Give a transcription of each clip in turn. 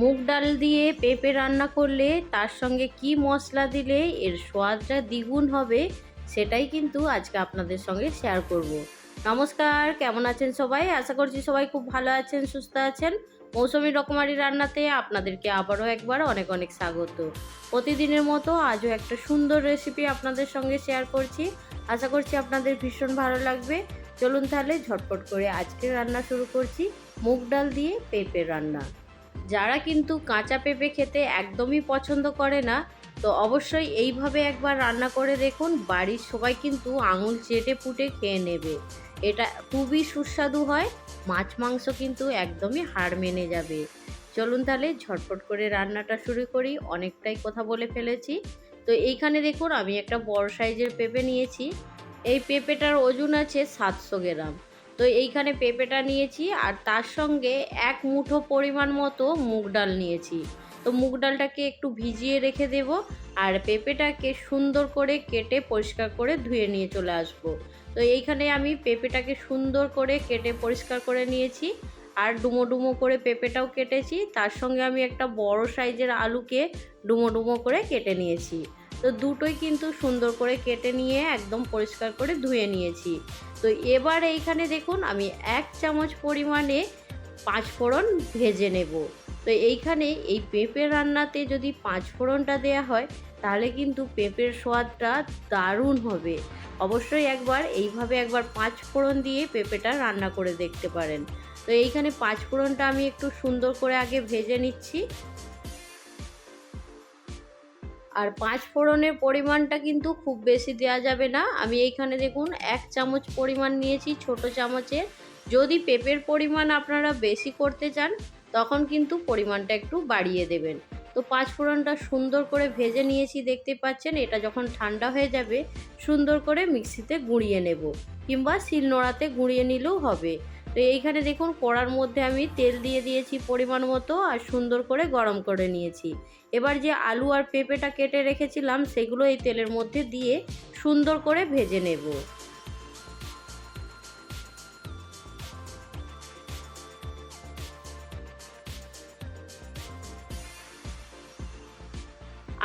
মুগ ডাল দিয়ে পেঁপে রান্না করলে তার সঙ্গে কি মশলা দিলে এর স্বাদটা দ্বিগুণ হবে সেটাই কিন্তু আজকে আপনাদের সঙ্গে শেয়ার করব। নমস্কার, কেমন আছেন সবাই? আশা করছি সবাই খুব ভালো আছেন, সুস্থ আছেন। মৌসুমি রকমারি রান্নাতে আপনাদেরকে আবারও একবার অনেক অনেক স্বাগত। প্রতিদিনের মতো আজও একটা সুন্দর রেসিপি আপনাদের সঙ্গে শেয়ার করছি। আশা করছি আপনাদের ভীষণ ভালো লাগবে। চলুন তাহলে ঝটপট করে আজকে রান্না শুরু করছি, মুগ ডাল দিয়ে পেঁপে রান্না। যারা কিন্তু কাঁচা পেঁপে খেতে একদমই পছন্দ করে না, তো অবশ্যই এইভাবে একবার রান্না করে দেখুন, বাড়ির সবাই কিন্তু আঙুল চেটে পুটে খেয়ে নেবে। এটা খুবই সুস্বাদু হয়, মাছ মাংস কিন্তু একদমই হাড় মেনে যাবে। চলুন তাহলে ঝটপট করে রান্নাটা শুরু করি, অনেকটাই কথা বলে ফেলেছি। তো এইখানে দেখুন, আমি একটা বড় সাইজের পেঁপে নিয়েছি। এই পেঁপেটার ওজন আছে সাতশো গ্রাম। তো এইখানে পেঁপেটা নিয়েছি আর তার সঙ্গে এক মুঠো পরিমাণ মতো মুগ ডাল নিয়েছি। তো মুগ ডালটাকে একটু ভিজিয়ে রেখে দেব আর পেঁপেটাকে সুন্দর করে কেটে পরিষ্কার করে ধুয়ে নিয়ে চলে আসব। তো এইখানে আমি পেঁপেটাকে সুন্দর করে কেটে পরিষ্কার করে নিয়েছি আর ডুমো ডুমো করে পেঁপেটাও কেটেছি। তার সঙ্গে আমি একটা বড় সাইজের আলুকে ডুমো ডুমো করে কেটে নিয়েছি। তো দুটোই কিন্তু সুন্দর করে কেটে নিয়ে একদম পরিষ্কার করে ধুয়ে নিয়েছি। তো এবার এইখানে দেখুন, আমি এক চামচ পরিমাণে পাঁচ ফোড়ন ভেজে নেব। তো এইখানে এই পেঁপে রান্নাতে যদি পাঁচ ফোড়নটা দেওয়া হয়, তাহলে কিন্তু পেঁপের স্বাদটা দারুণ হবে। অবশ্যই একবার, এইভাবে একবার পাঁচ ফোড়ন দিয়ে পেঁপেটা রান্না করে দেখতে পারেন। তো এইখানে পাঁচ ফোড়নটা আমি একটু সুন্দর করে আগে ভেজে নিচ্ছি। আর পাঁচ ফোড়নের পরিমাণটা কিন্তু খুব বেশি দেওয়া যাবে না। আমি এইখানে দেখুন, এক চামচ পরিমাণ নিয়েছি ছোট চামচের। যদি পেঁপের পরিমাণ আপনারা বেশি করতে চান, তখন কিন্তু পরিমাণটা একটু বাড়িয়ে দেবেন। তো পাঁচ ফোড়নটা সুন্দর করে ভেজে নিয়েছি, দেখতে পাচ্ছেন, এটা যখন ঠান্ডা হয়ে যাবে, সুন্দর করে মিক্সিতে গুঁড়িয়ে নেব কিংবা শিলনোড়াতে গুঁড়িয়ে নিলেও হবে। তো এইখানে দেখুন কড়ার মধ্যে আমি তেল দিয়ে দিয়েছি পরিমাণ মতো আর সুন্দর করে গরম করে নিয়েছি। এবার যে আলু আর পেঁপেটা কেটে রেখেছিলাম সেগুলো এই তেলের মধ্যে দিয়ে সুন্দর করে ভেজে নেব।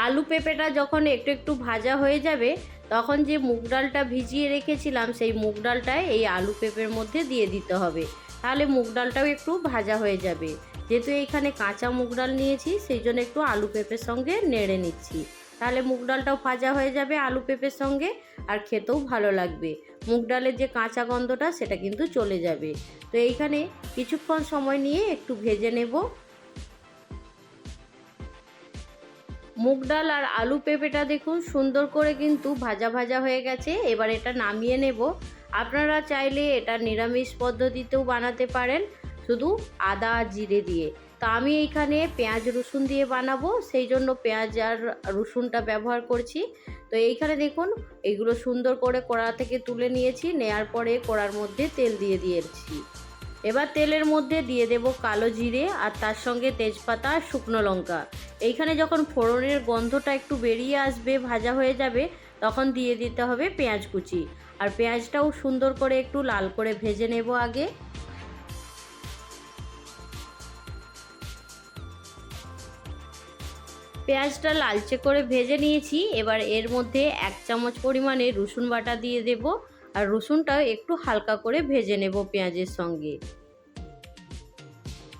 আলু পেঁপেটা যখন একটু একটু ভাজা হয়ে যাবে তখন যে মুগ ডালটা ভিজিয়ে রেখেছিলাম, সেই মুগ ডালটায় এই আলু পেঁপের মধ্যে দিয়ে দিতে হবে। তাহলে মুগ ডালটাও একটু ভাজা হয়ে যাবে। যেহেতু এখানে কাঁচা মুগ ডাল নিয়েছি, সেই জন্য একটু আলু পেঁপের সঙ্গে নেড়ে নিচ্ছি। তাহলে মুগ ডালটাও ভাজা হয়ে যাবে আলু পেঁপের সঙ্গে, আর খেতেও ভালো লাগবে। মুগ ডালের যে কাঁচা গন্ধটা, সেটা কিন্তু চলে যাবে। তো এইখানে কিছুক্ষণ সময় নিয়ে একটু ভেজে নেব। মুগ ডাল আর আলু পেঁপেটা দেখুন, সুন্দর করে কিন্তু ভাজা ভাজা হয়ে গেছে। এবার এটা নামিয়ে নেব। আপনারা চাইলে এটা নিরামিষ পদ্ধতিতেও বানাতে পারেন, শুধু আদা জিরে দিয়ে। তা আমি এইখানে পেঁয়াজ রসুন দিয়ে বানাবো, সেই জন্য পেঁয়াজ আর রসুনটা ব্যবহার করছি। তো এইখানে দেখুন, এগুলো সুন্দর করে কড়া থেকে তুলে নিয়েছি, নেয়ার পরে কড়ার মধ্যে তেল দিয়ে দিয়েছি। এবার তেলের মধ্যে দিয়ে দেব কালো জিরে আর তার সঙ্গে তেজপাতা আর শুকনো লঙ্কা। এইখানে যখন ফোড়নের গন্ধটা একটু বেরিয়ে আসবে, ভাজা হয়ে যাবে, তখন দিয়ে দিতে হবে পেঁয়াজ কুচি। আর পেঁয়াজটাও সুন্দর করে একটু লাল করে ভেজে নেব আগে। পেঁয়াজটা লালচে করে ভেজে নিয়েছি। এবার এর মধ্যে এক চামচ পরিমাণে রসুন বাটা দিয়ে দেব। আর রসুনটাও একটু হালকা করে ভেজে নেব পেঁয়াজের সঙ্গে।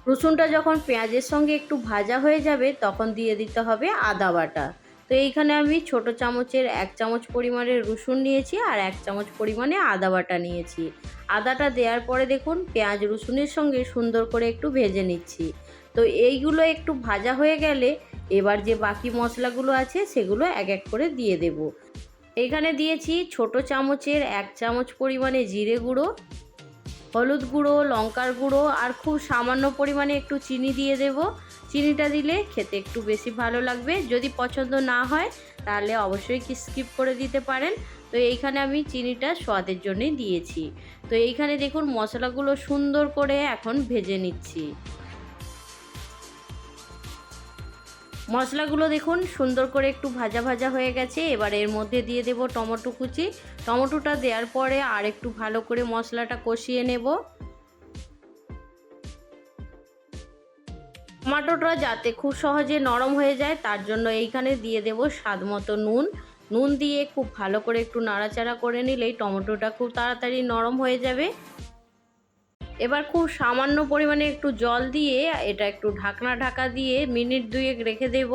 রসুনটা যখন পেঁয়াজের সঙ্গে একটু ভাজা হয়ে যাবে, তখন দিয়ে দিতে হবে আদা বাটা। তো এইখানে আমি ছোট চামচের এক চামচ পরিমাণের রসুন নিয়েছি আর এক চামচ পরিমাণে আদা বাটা নিয়েছি। আদাটা দেওয়ার পরে দেখুন, পেঁয়াজ রসুনের সঙ্গে সুন্দর করে একটু ভেজে নিচ্ছি। তো এইগুলো একটু ভাজা হয়ে গেলে এবার যে বাকি মশলাগুলো আছে, সেগুলো এক এক করে দিয়ে দেব। এখানে দিয়েছি ছোট চামচের এক চামচ পরিমাণে জিরে গুঁড়ো, হলুদ গুঁড়ো, লঙ্কার গুঁড়ো, আর খুব সামান্য পরিমাণে একটু চিনি দিয়ে দেব। চিনিটা দিলে খেতে একটু বেশি ভালো লাগবে। যদি পছন্দ না হয়, তাহলে অবশ্যই কি স্কিপ করে দিতে পারেন। তো এইখানে আমি চিনিটা স্বাদের জন্যই দিয়েছি। তো এইখানে দেখুন মশলাগুলো সুন্দর করে এখন ভেজে নিচ্ছি। মশলাগুলো দেখুন, সুন্দর করে একটু ভাজা ভাজা হয়ে গেছে। এবার এর মধ্যে দিয়ে দেব টমেটো কুচি। টমেটোটা দেওয়ার পরে আর একটু ভালো করে মশলাটা কষিয়ে নেব। টমাটোটা যাতে খুব সহজে নরম হয়ে যায়, তার জন্য এইখানে দিয়ে দেব স্বাদ মতো নুন। নুন দিয়ে খুব ভালো করে একটু নাড়াচাড়া করে নিলেই টমেটোটা খুব তাড়াতাড়ি নরম হয়ে যাবে। এবার খুব সামান্য পরিমাণে একটু জল দিয়ে এটা একটু ঢাকনা ঢাকা দিয়ে মিনিট দুয়েক রেখে দেব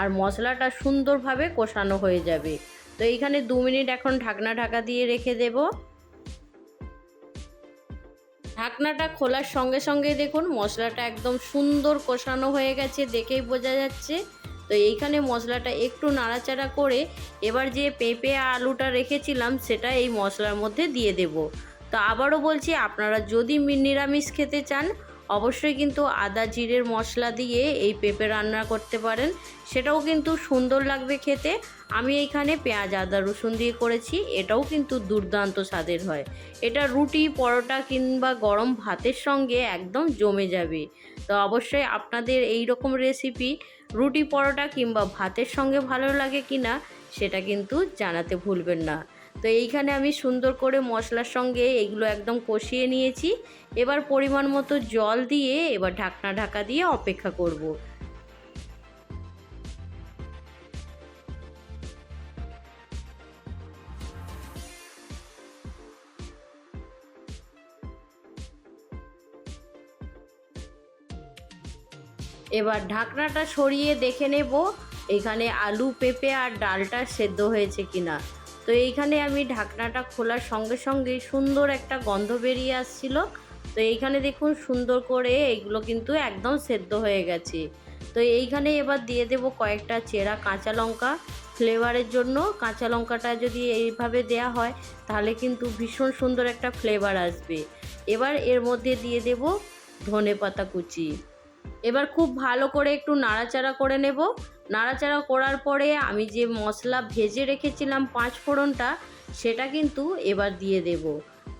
আর মশলাটা সুন্দরভাবে কষানো হয়ে যাবে। তো এইখানে দু মিনিট এখন ঢাকনা ঢাকা দিয়ে রেখে দেব। ঢাকনাটা খোলার সঙ্গে সঙ্গে দেখুন মশলাটা একদম সুন্দর কষানো হয়ে গেছে দেখেই বোঝা যাচ্ছে। তো এইখানে মশলাটা একটু নাড়াচাড়া করে এবার যে পেঁপে আলুটা রেখেছিলাম সেটা এই মশলার মধ্যে দিয়ে দেব। তো আবারও বলছি, আপনারা যদি নিরামিষ খেতে চান, অবশ্যই কিন্তু আদা, জিরের মশলা দিয়ে এই পেঁপে রান্না করতে পারেন। সেটাও কিন্তু সুন্দর লাগবে খেতে। আমি এইখানে পেঁয়াজ, আদা, রসুন দিয়ে করেছি। এটাও কিন্তু দুর্দান্ত স্বাদের হয়। এটা রুটি, পরোটা কিংবা গরম ভাতের সঙ্গে একদম জমে যাবে। তো অবশ্যই আপনাদের এই রকম রেসিপি রুটি, পরোটা কিংবা ভাতের সঙ্গে ভালো লাগে কি না সেটা কিন্তু জানাতে ভুলবেন না। তো এইখানে আমি সুন্দর করে মশলার সঙ্গে এগুলো একদম কষিয়ে নিয়েছি এবার পরিমাণ মতো জল দিয়ে এবার ঢাকনা ঢাকা দিয়ে অপেক্ষা করব। এবার ঢাকনাটা সরিয়ে দেখে নেব, এখানে আলু, পেঁপে আর ডালটা সেদ্ধ হয়েছে কিনা তো এইখানে আমি ঢাকনাটা খোলার সঙ্গে সঙ্গে সুন্দর একটা গন্ধ বেরিয়ে আসছিল। তো এইখানে দেখুন সুন্দর করে এইগুলো কিন্তু একদম সেদ্ধ হয়ে গেছে। তো এইখানে এবার দিয়ে দেব কয়েকটা চেরা কাঁচা লঙ্কা। ফ্লেভারের জন্য কাঁচা লঙ্কাটা যদি এইভাবে দেয়া হয়, তাহলে কিন্তু ভীষণ সুন্দর একটা ফ্লেভার আসবে। এবার এর মধ্যে দিয়ে দেব ধনে পাতা কুচি। এবার খুব ভালো করে একটু নাড়াচাড়া করে নেব। নাড়াচাড়া করার পরে আমি যে মশলা ভেজে রেখেছিলাম পাঁচ ফোড়নটা, সেটা কিন্তু এবার দিয়ে দেব।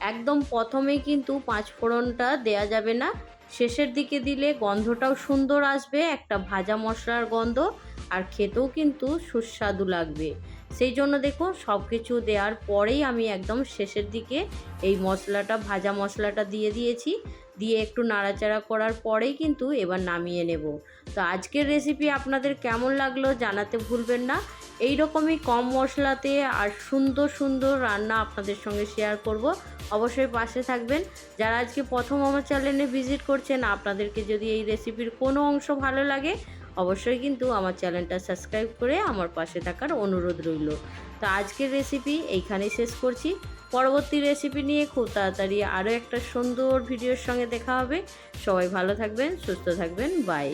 একদম প্রথমে কিন্তু পাঁচ ফোড়নটা দেয়া যাবে না। শেষের দিকে দিলে গন্ধটাও সুন্দর আসবে, একটা ভাজা মশলার গন্ধ, আর খেতেও কিন্তু সুস্বাদু লাগবে। সেই জন্য দেখো সব কিছু দেওয়ার পরেই আমি একদম শেষের দিকে এই মশলাটা, ভাজা মশলাটা দিয়ে দিয়েছি। দিয়ে একটু নাড়াচাড়া করার পরেই কিন্তু এবার নামিয়ে নেব। তো আজকের রেসিপি আপনাদের কেমন লাগল জানাতে ভুলবেন না। এই রকমই কম মশলাতে আর সুন্দর সুন্দর রান্না আপনাদের সঙ্গে শেয়ার করব। অবশ্যই পাশে থাকবেন। যারা আজকে প্রথম আমার চ্যানেলে ভিজিট করছেন, আপনাদেরকে যদি এই রেসিপির কোনো অংশ ভালো লাগে, অবশ্যই কিন্তু আমার চ্যানেলটা সাবস্ক্রাইব করে আমার পাশে থাকার অনুরোধ রইল। তো আজকের রেসিপি এইখানেই শেষ করছি। পরবর্তী রেসিপি নিয়ে খুব তাড়াতাড়ি আরও একটা সুন্দর ভিডিওর সঙ্গে দেখা হবে। সবাই ভালো থাকবেন, সুস্থ থাকবেন বাই